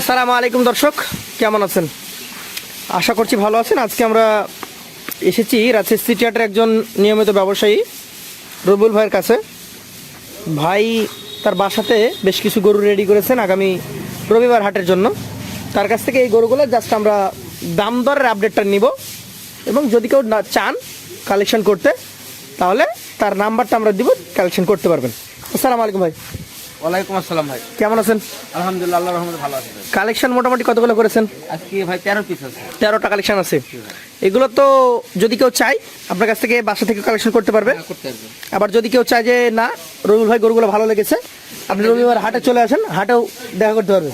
আসসালামু আলাইকুম দর্শক, কেমন আছেন? আশা করছি ভালো আছেন। আজকে আমরা এসেছি রাজশাহী সিটি হাটের একজন নিয়মিত ব্যবসায়ী রবিউল ভাইয়ের কাছে। ভাই তার বাসাতে বেশ কিছু গরু রেডি করেছেন আগামী রবিবার হাটের জন্য। তার কাছ থেকে এই গরুগুলো জাস্ট আমরা দাম দরের আপডেটটা নিব এবং যদি কেউ না চান কালেকশন করতে, তাহলে তার নাম্বারটা আমরা দিব কালেকশন করতে পারবেন। আসসালামু আলাইকুম ভাই। ওয়ালাইকুম আসসালাম ভাই। কেমন আছেন? আলহামদুলিল্লাহ আল্লাহ রহমতে ভালো আছে কালেকশন মোটামুটি কতগুলো করেছেন? আজকে ভাই তেরো পিস আছে। তেরোটা কালেকশন আছে। এগুলো তো যদি কেউ চায় আপনার কাছ থেকে বাসা থেকে কালেকশন করতে পারবে। হ্যাঁ, আবার যদি কেউ চায় যে না রবিউল ভাই গরুগুলো ভালো লেগেছে আপনি রবিবার হাটে চলে আসেন হাটেও দেখা করতে পারবে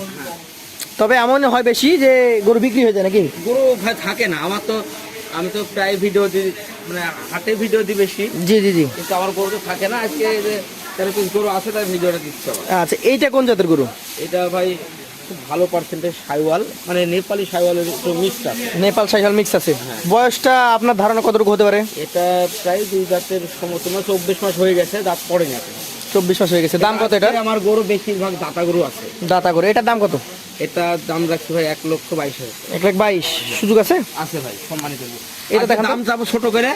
তবে এমন হয় বেশি যে গরু বিক্রি হয়ে যায় নাকি? গরু ভাই থাকে না। আমার তো আমি তো প্রায় ভিডিও দিই মানে হাটে ভিডিও দিই বেশি। জি জি জি। কিন্তু আমার গরু তো থাকে না। আজকে তেরো পিস গরু আছে তাই ভিডিওটা দিচ্ছে আমার আচ্ছা এইটা কোন জাতের গরু? এটা ভাই খুব ভালো পার্সেন্টেজ সাইওয়াল মানে নেপালি সাইওয়ালের একটু মিক্স আছে। নেপাল সাইওয়াল মিক্স আছে। বয়সটা আপনার ধারণা কতটুকু হতে পারে? এটা প্রায় দুই জাতের সমতুল্য চব্বিশ মাস হয়ে গেছে দাঁত পড়েনি এখন। চব্বিশ মাস হয়ে গেছে। দাম কত এটা আমার গরু বেশিরভাগ দাতা গরু আছে। দাতা গরু। এটার দাম কত? এটা দাম রাখছি ভাই এক লক্ষ বাইশ হাজার এক লাখ বাইশ। সুযোগ আছে? আছে ভাই সম্মানিত এটা দেখেন দাম যাব ছোট করে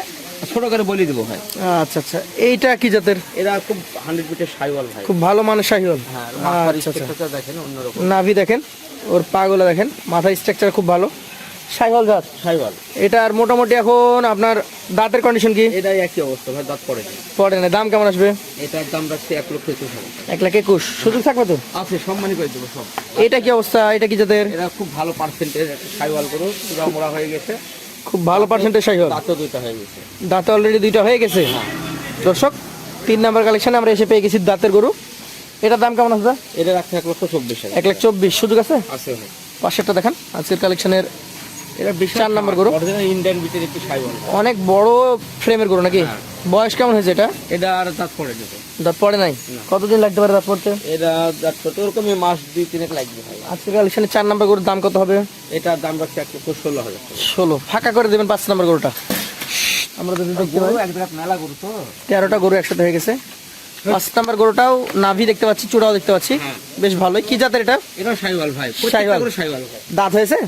ছোট করে বলি দেবো ভাই। আচ্ছা আচ্ছা। এইটা কি জাতের? এরা খুব হান্ড্রেড মিটার সাইওয়াল ভাই। খুব ভালো মানের সাইওয়াল হ্যাঁ আচ্ছা আচ্ছা। দেখেন অন্যরকম। নাভি দেখেন ওর পাগুলো দেখেন। মাথার স্ট্রাকচার খুব ভালো। সাইহল জাত সাইওয়াল এটার মোটামুটি এখন আপনার দাঁতের কন্ডিশন কি? এটাই একই অবস্থা ভাই দাঁত পড়ে পড়ে না দাম কেমন আসবে? এটার দাম রাখছি এক লক্ষ একুশ এক লাখ একুশ। সুযোগ থাকবে তো? আছে সম্মানই করে দেবো সব। এটা কি অবস্থা? এটা কি জাতের? এরা খুব ভালো পার্সেন্টেজ সাইওয়াল করো পুরা মোড়া হয়ে গেছে। খুব ভালো পার্সেন্টেজ সাইহল দাঁতও দুইটা হয়ে গেছে। দাঁতে অলরেডি দুইটা হয়ে গেছে? দর্শক তিন নাম্বার কালেকশনে আমরা এসে পেয়ে গেছি দাঁতের গরু। এটার দাম কেমন আছে এটা রাখছে এক লক্ষ চব্বিশ এক লাখ চব্বিশ। সুযোগ আছে? আছে পাশেরটা দেখেন। আজকের কালেকশনের এটা চার নম্বর গরু। ইন্ডিয়ান বিটের একটি সাইওয়াল অনেক বড় ফ্রেমের গরু নাকি? হ্যাঁ। বয়স কেমন হয়েছে এটা? এটা আর দাঁত পড়ে যেত দাঁত পড়ে নাই? কতদিন লাগতে পারে দাঁত পড়তে? এটা দাঁত পড়তে ওরকমই মাস দুই তিনেক লাগবে ভাই। আজকের চার নাম্বার গরুর দাম কত হবে? এটার দাম রাখছে ষোলো হাজার ষোলো। ফাঁকা করে দেবেন পাঁচ নাম্বার গরুটা। আমরা মেলা গরু তো। তেরোটা গরু একসাথে হয়ে গেছে। পাঁচ নাম্বার গরুটাও নাভি দেখতে পাচ্ছি চূড়াও দেখতে পাচ্ছি। হ্যাঁ। বেশ ভালোই। কি জাতের এটা? সাইওয়াল ভাই। সাইওয়াল। সাইওয়াল দাঁত হয়েছে?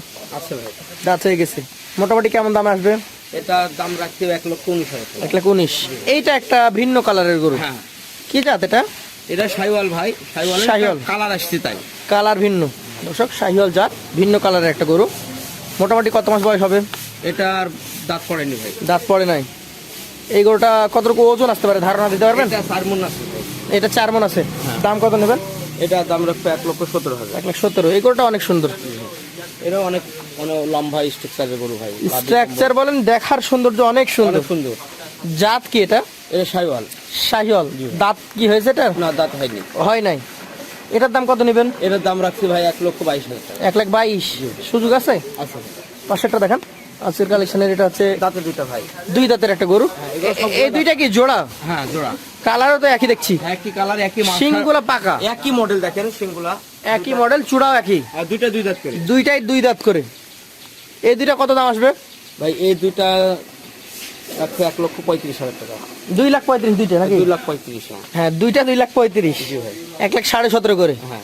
ভাই। দাঁত হয়ে গেছে। মোটামুটি কেমন দাম আসবে? এটা দাম রাখছে এক লক্ষ উনিশ এক লাখ উনিশ। এইটা একটা ভিন্ন কালারের গরু। হ্যাঁ। কি জাত এটা? এটা সাইওয়াল ভাই। সাইওয়াল শাহিওয়াল। কালার আসছে তাই। কালার ভিন্ন। দর্শক জাত ভিন্ন কালারের একটা গরু। মোটামুটি কত মাস বয়স হবে? এটার দাঁত পড়েনি ভাই। দাঁত পড়ে নাই। এই গরুটা কতটুকু ওজন আসতে পারে? ধারণা দিতে পারবেন? এটা সারমুন আছে। এটা চার মন আছে। দাম কত নেবেন? এটা দাম রাখছে এক লক্ষ সতেরো হাজার। এক লাখ সত্তর এই গরুটা অনেক সুন্দর। এটা অনেক অনেক লম্বা স্ট্রাকচারের গরু ভাই। স্ট্রাকচার বলেন দেখার সৌন্দর্য অনেক সুন্দর। সুন্দর। জাত কি এটা? এটা সাইওয়াল শাহিওয়াল। দাঁত কি হয়েছে এটা না দাঁত হয়নি। হয় নাই। এটার দাম কত নেবেন? এটার দাম রাখছি ভাই এক লক্ষ বাইশ হাজার এক লাখ বাইশ। সুযোগ আছে? আছে। পাশেরটা দেখান। আজকের কালেকশনের এটা হচ্ছে দাঁতে দুইটা ভাই। দুই দাঁতের একটা গরু। এ- এই দুইটা কি জোড়া? হ্যাঁ জোড়া। কালারও তো একই দেখছি। একই কালার একই মাথা। পাকা। একই মডেল দেখেন সিংগুলা। একই মডেল চূড়াও একই। দুইটা দুই দাঁত করে। দুইটাই দুই দাঁত করে। এই দুইটা কত দাম আসবে? ভাই এই দুইটা রাখছে এক লক্ষ পঁয়ত্রিশ হাজার টাকা। দুই লাখ পঁয়ত্রিশ দুইটা নাকি? দুই লাখ পঁয়ত্রিশ হ্যাঁ। হ্যাঁ দুইটা দুই লাখ পঁয়ত্রিশ। ভাই। এক লাখ সাড়ে সতেরো করে। হ্যাঁ।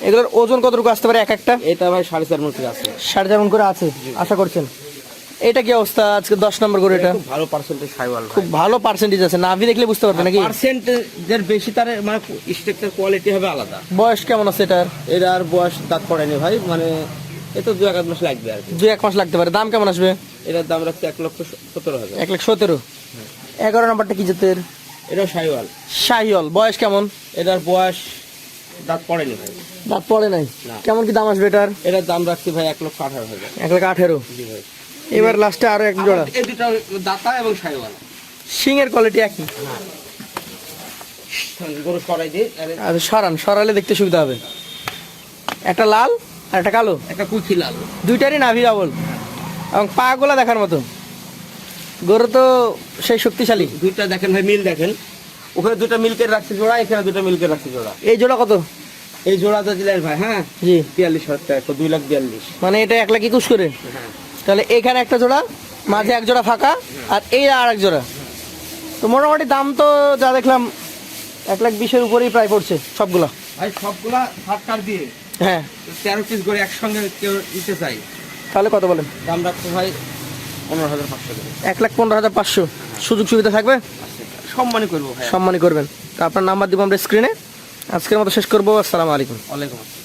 এগুলোর ওজন কতটুকু আসতে পারে এক একটা? এটা ভাই সাড়ে চার মন করে আছে। সাড়ে চার মণ করে আছে। আশা করছেন। এটা কি অবস্থা? আজকে দশ নম্বর করে এটা। খুব ভালো পার্সেন্টেজ সাইওয়াল খুব ভালো পার্সেন্টেজ আছে। নাভি দেখলে বুঝতে পারবে নাকি? পার্সেন্টেজের বেশি তার মানে স্ট্রাকচার কোয়ালিটি হবে আলাদা। বয়স কেমন আছে এটার? এর আর বয়স দাঁত পড়েনি ভাই মানে এ তো দু এক মাস লাগবে আর কি। দুই এক মাস লাগতে পারে। দাম কেমন আসবে? এটার দাম রাখছে এক লক্ষ সতেরো হাজার। এক লাখ সতেরো এগারো নম্বরটা কি জাতের? এটা সাইওয়াল শাহিওল বয়স কেমন? এটার বয়স দাঁত পড়েনি ভাই। দাঁত পড়ে নাই। কেমন কি দাম আসবে এটার? এটার দাম রাখছি ভাই এক লক্ষ আঠারো হাজার। এক লাখ আঠেরো। জি ভাই। এবার লাস্টে আরও এক জোড়া। এই দুটো দাতা এবং সাইওয়াল। শিংয়ের কোয়ালিটি একই। গরু সরাই দিয়ে আরে। সরান সরালে দেখতে সুবিধা হবে। একটা লাল আর একটা কালো। একটা কুচি লাল। দুইটারই নাভি ডাবল এবং পা গুলা দেখার মতো। গরু তো সেই শক্তিশালী। দুইটা দেখেন ভাই মিল দেখেন। ওখানে দুটো মিল্কের রাখছি জোড়া এখানে দুটো মিল্কের রাখছে জোড়া। এই জোড়া কত? এই জোড়াটা দিলেন ভাই হ্যাঁ? জি। বিয়াল্লিশ হাজার টাকা তো দুই লাখ বিয়াল্লিশ। মানে এটা এক লাখ একুশ করে? হ্যাঁ। তাহলে এখানে একটা জোড়া মাঝে এক জোড়া ফাঁকা আর এই আর এক জোড়া। তো মোটামুটি দাম তো যা দেখলাম এক লাখ বিশের উপরেই প্রায় পড়ছে সবগুলা। ভাই সবগুলা ষাট কার দিয়ে হ্যাঁ। তেরো পিস করে একসঙ্গে কেউ নিতে চাই। তাহলে কত বলেন? দাম রাখতে ভাই পনেরো হাজার পাঁচশো এক লাখ পনেরো হাজার পাঁচশো। সুযোগ সুবিধা থাকবে? সম্মানই করব সম্মানই করবেন। তা আপনার নাম্বার দিব আমরা স্ক্রিনে আজকের মতো শেষ করব। আসসালামু আলাইকুম। ওয়ালাইকুম আসসালাম।